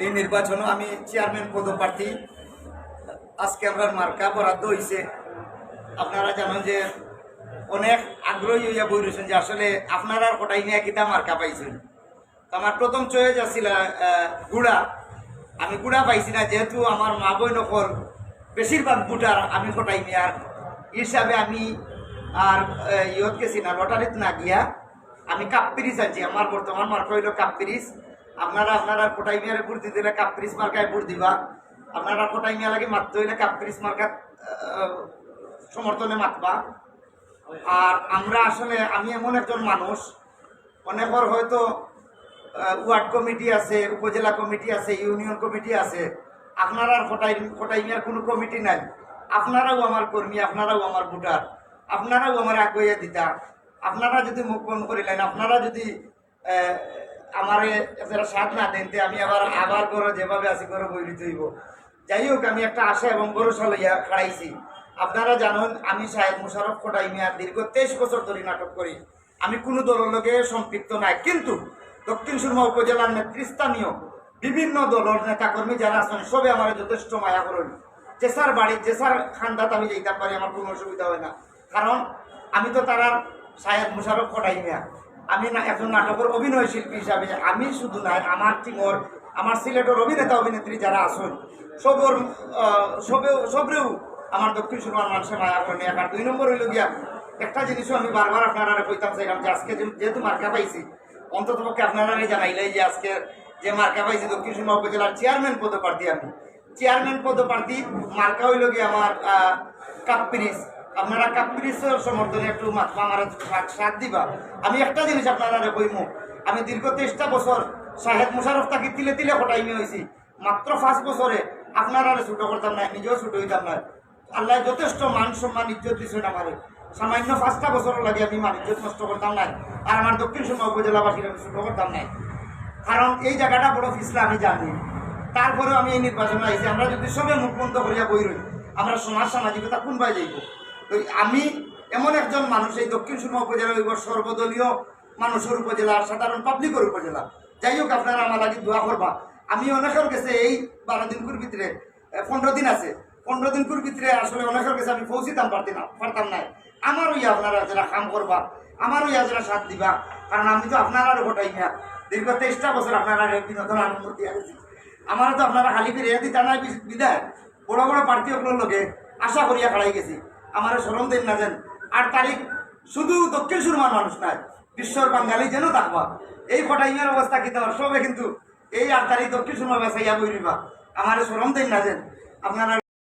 এই নির্বাচনে আমি চেয়ারম্যান পদপ্রার্থী আজকে আমরা মার্কা বরাদ্দ হয়েছে আপনারা জানেন যে অনেক আগ্রহী হইয়া বই রয়েছেন যে আসলে আপনারা কোটাই নিয়ে কিতা মার্কা পাইছেন। তো আমার প্রথম চয়েস আহ, গুড়া। আমি গুড়া পাইছি না যেহেতু আমার মা বই নকল বেশিরভাগ বুটার আমি কোটাই নিয়ে আর হিসাবে আমি আর ইয়ত গেছি না লটারিত না গিয়া আমি কাপ পিরিস আছি আমার বর্তমান মার্কা হইল কাপ পিরিস আপনারা আপনারা কোটাই মিয়ারে ভোট দিলে কাপ পিরিস মার্কায় ভোট দিবা। আপনারা কোটাই মিয়া লাগে মারতে হইলে কাপ পিরিস মার্কা সমর্থনে মাতবা আর আমরা আসলে, আমি এমন একজন মানুষ অনেকর হয়তো ওয়ার্ড কমিটি আছে, উপজেলা কমিটি আছে, ইউনিয়ন কমিটি আছে। আপনারা কোটাই কোটাই মিয়ার কোনো কমিটি নাই। আপনারাও আমার কর্মী, আপনারাও আমার ভোটার। আপনারাও আমার আগুয়া দিতা। আপনারা যদি মুখ বন্ধ করিলেন, আপনারা যদি আমারে যারা সাথ না দেনতে আমি আবার আবার করো যেভাবে আছি করো বৈরিত হইব। যাই হোক, আমি একটা আশা এবং ভরসা লইয়া খাড়াইছি। আপনারা জানেন, আমি সাহেব মুশারফ কোটাই মিয়া দীর্ঘ তেইশ বছর ধরে নাটক করি। আমি কোনো দলের লগে সম্পৃক্ত নাই। কিন্তু দক্ষিণ সুরমা উপজেলার নেতৃস্থানীয় বিভিন্ন দলের নেতাকর্মী যারা আছেন, সবে আমার যথেষ্ট মায়া করেন। জেসার বাড়ি, জেসার খান্দাত আমি যেতে পারি, আমার কোনো অসুবিধা হয় না। কারণ আমি তো তারা সাহেব মুশারফ কোটাই মিয়া। আমি না একজন নাটকের অভিনয় শিল্পী হিসাবে, আমি শুধু নাই আমার টিমর আমার সিলেটের অভিনেতা, অভিনেত্রী যারা আছেন, সবর সবেও সবরেও আমার দক্ষিণ সুরমার মানুষের মায়া করে আর দুই নম্বর হইল গিয়া, একটা জিনিসও আমি বারবার আপনারা কইতাম চাইলাম যে আজকে যেহেতু মার্কা পাইছি অন্তত পক্ষে আপনারা জানাইলে যে আজকে যে মার্কা পাইছি দক্ষিণ সুরমা উপজেলার চেয়ারম্যান পদপ্রার্থী আমি। চেয়ারম্যান পদপ্রার্থী, মার্কা হইল গিয়ে আমার কাপ আপনারা কাপ পিরিসের সমর্থনে একটু আমার সাথ- দিবা। আমি একটা জিনিস আপনারা কইমু। আমি দীর্ঘ তেইশটা বছর সাহেব মুশারফ তাকে তিলে তিলে কটাইমি হয়েছি মাত্র পাঁচ বছরে আপনারা ছুটো করতাম না নিজেও ছুটো হইতাম না আল্লাহ যথেষ্ট মান সম্মান, ইজ্জত দিচ্ছেন আমারে। সামান্য পাঁচটা বছর লাগে আমি মান, ইজ্জত নষ্ট করতাম না আর আমার দক্ষিণ সুরমা উপজেলাবাসীর আমি ছুটো করতাম না কারণ এই জায়গাটা বড় ফিসলা, আমি জানি। তারপরেও আমি এই নির্বাচনে আইছি। আমরা যদি সবে মুখবন্ধ করিয়া বই রই, আমরা সমাজ সামাজিকতা কোন কোনবাই যাইব? আমি এমন একজন মানুষ, এই দক্ষিণ সুরমা উপজেলা হইব সর্বদলীয় মানুষের উপজেলা, সাধারণ পাবলিকের উপজেলা। যাই হোক, আপনারা আমার লাগে দোয়া করবা। আমি অনেকের কাছে এই বারো দিনকুর ভিতরে পনেরো দিন আছে। পনেরো দিনকুর ভিতরে আসলে অনেকের কাছে আমি পৌঁছিতাম পারতাম না পারতাম না আমারও ইয়া আপনারা যারা কাম করবা আমারও ইয়া যারা সাথ দিবা, কারণ আমি তো আপনারা গোটাই না। দীর্ঘ তেইশটা বছর আপনারা বিনোদন আনন্দ দিয়ে গেছি আমারও তো আপনারা খালি ফিরে দিতা নাই বিদায় বড় বড় প্রার্থীগুলোর লগে আশা করিয়া খাড়াই গেছি। আমার সরম দিন না যেন আট তারিখ শুধু দক্ষিণ সুরমার মানুষ নাই, বিশ্বর বাঙালি যেন থাকবা এই কটাইমের অবস্থা কি তোমার? সবে কিন্তু এই আট তারিখ দক্ষিণ সুরমা বেসাইয়া বই আমার সরম দিন না যেন আপনারা